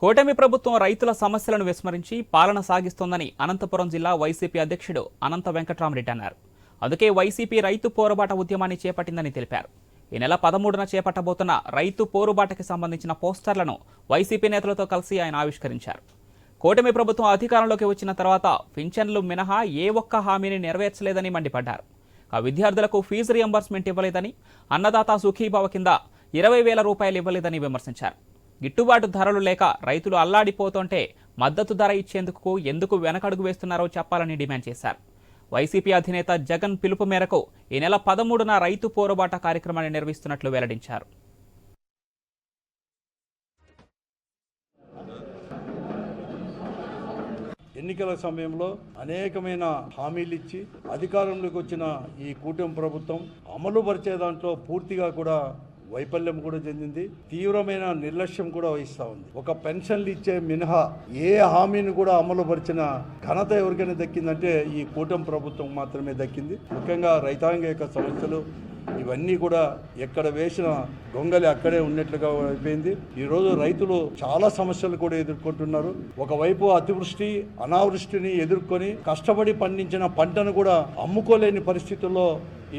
కూటమి ప్రభుత్వం రైతుల సమస్యలను విస్మరించి పాలన సాగిస్తోందని అనంతపురం జిల్లా వైసీపీ అధ్యక్షుడు అనంత వెంకట్రామరెడ్డి అన్నారు. అందుకే వైసీపీ రైతు పోరుబాట ఉద్యమాన్ని చేపట్టిందని తెలిపారు. ఈ నెల పదమూడున చేపట్టబోతున్న రైతు పోరుబాటకి సంబంధించిన పోస్టర్లను వైసీపీ నేతలతో కలిసి ఆయన ఆవిష్కరించారు. కూటమి ప్రభుత్వం అధికారంలోకి వచ్చిన తర్వాత పింఛన్లు మినహా ఏ ఒక్క హామీని నెరవేర్చలేదని మండిపడ్డారు. ఆ విద్యార్థులకు ఫీజు రియంబర్స్మెంట్ ఇవ్వలేదని అన్నదాత సుఖీభావ కింద ఇరవై వేల రూపాయలు ఇవ్వలేదని విమర్శించారు. గిట్టుబాటు ధరలు లేక రైతులు అల్లాడిపోతుంటే మద్దతు ధర ఇచ్చేందుకు ఎందుకు వెనకడుగు వేస్తున్నారో చెప్పాలని డిమాండ్ చేశారు. వైసీపీ అధినేత జగన్ పిలుపు మేరకు ఈ నెల పదమూడున రైతు పోరుబాట కార్యక్రమాన్ని నిర్వహిస్తున్నట్లు వెల్లడించారు. ఎన్నికల సమయంలో అనేకమైన హామీలు ఇచ్చి అధికారంలోకి వచ్చిన ఈ కూటమి ప్రభుత్వం అమలు పరిచే దాంట్లో పూర్తిగా కూడా వైఫల్యం కూడా చెందింది. తీవ్రమైన నిర్లక్ష్యం కూడా వహిస్తూ ఉంది. ఒక పెన్షన్లు ఇచ్చే మినహా ఏ హామీని కూడా అమలుపరిచిన ఘనత ఎవరికైనా దక్కిందంటే ఈ కూటమి ప్రభుత్వం మాత్రమే దక్కింది. ముఖ్యంగా రైతాంగ యొక్క సమస్యలు ఇవన్నీ కూడా ఎక్కడ వేసిన గొంగలి అక్కడే ఉన్నట్లుగా అయిపోయింది. ఈరోజు రైతులు చాలా సమస్యలు కూడా ఎదుర్కొంటున్నారు. ఒకవైపు అతివృష్టి అనావృష్టిని ఎదుర్కొని కష్టపడి పండించిన పంటను కూడా అమ్ముకోలేని పరిస్థితుల్లో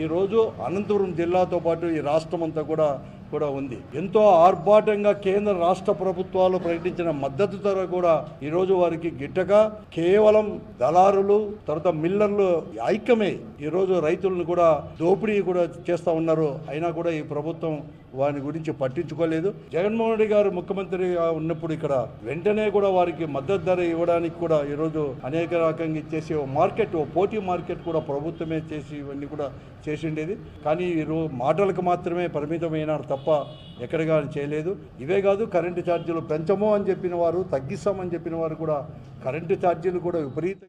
ఈరోజు అనంతపురం జిల్లాతో పాటు ఈ రాష్ట్రం అంతా కూడా కూడా ఉంది. ఎంతో ఆర్భాటంగా కేంద్ర రాష్ట్ర ప్రభుత్వాలు ప్రకటించిన మద్దతు ధర కూడా ఈరోజు వారికి గిట్టక కేవలం దళారులు తర్వాత మిల్లర్లు ఐక్యమే ఈరోజు రైతులను కూడా దోపిడీ కూడా చేస్తూ ఉన్నారు. అయినా కూడా ఈ ప్రభుత్వం వారి గురించి పట్టించుకోలేదు. జగన్మోహన్ రెడ్డి గారు ముఖ్యమంత్రిగా ఉన్నప్పుడు ఇక్కడ వెంటనే కూడా వారికి మద్దతు ధర ఇవ్వడానికి కూడా ఈరోజు అనేక రకంగా ఇచ్చేసి ఓ మార్కెట్ ఓ పోటీ మార్కెట్ కూడా ప్రభుత్వమే చేసి ఇవన్నీ కూడా చేసిండేది. కానీ ఈరోజు మాటలకు మాత్రమే పరిమితమైనారు తప్ప తప్ప ఎక్కడగా చేయలేదు. ఇవే కాదు కరెంటు ఛార్జీలు పెంచము అని చెప్పిన వారు తగ్గిస్తామని చెప్పిన వారు కూడా కరెంటు ఛార్జీలు కూడా విపరీత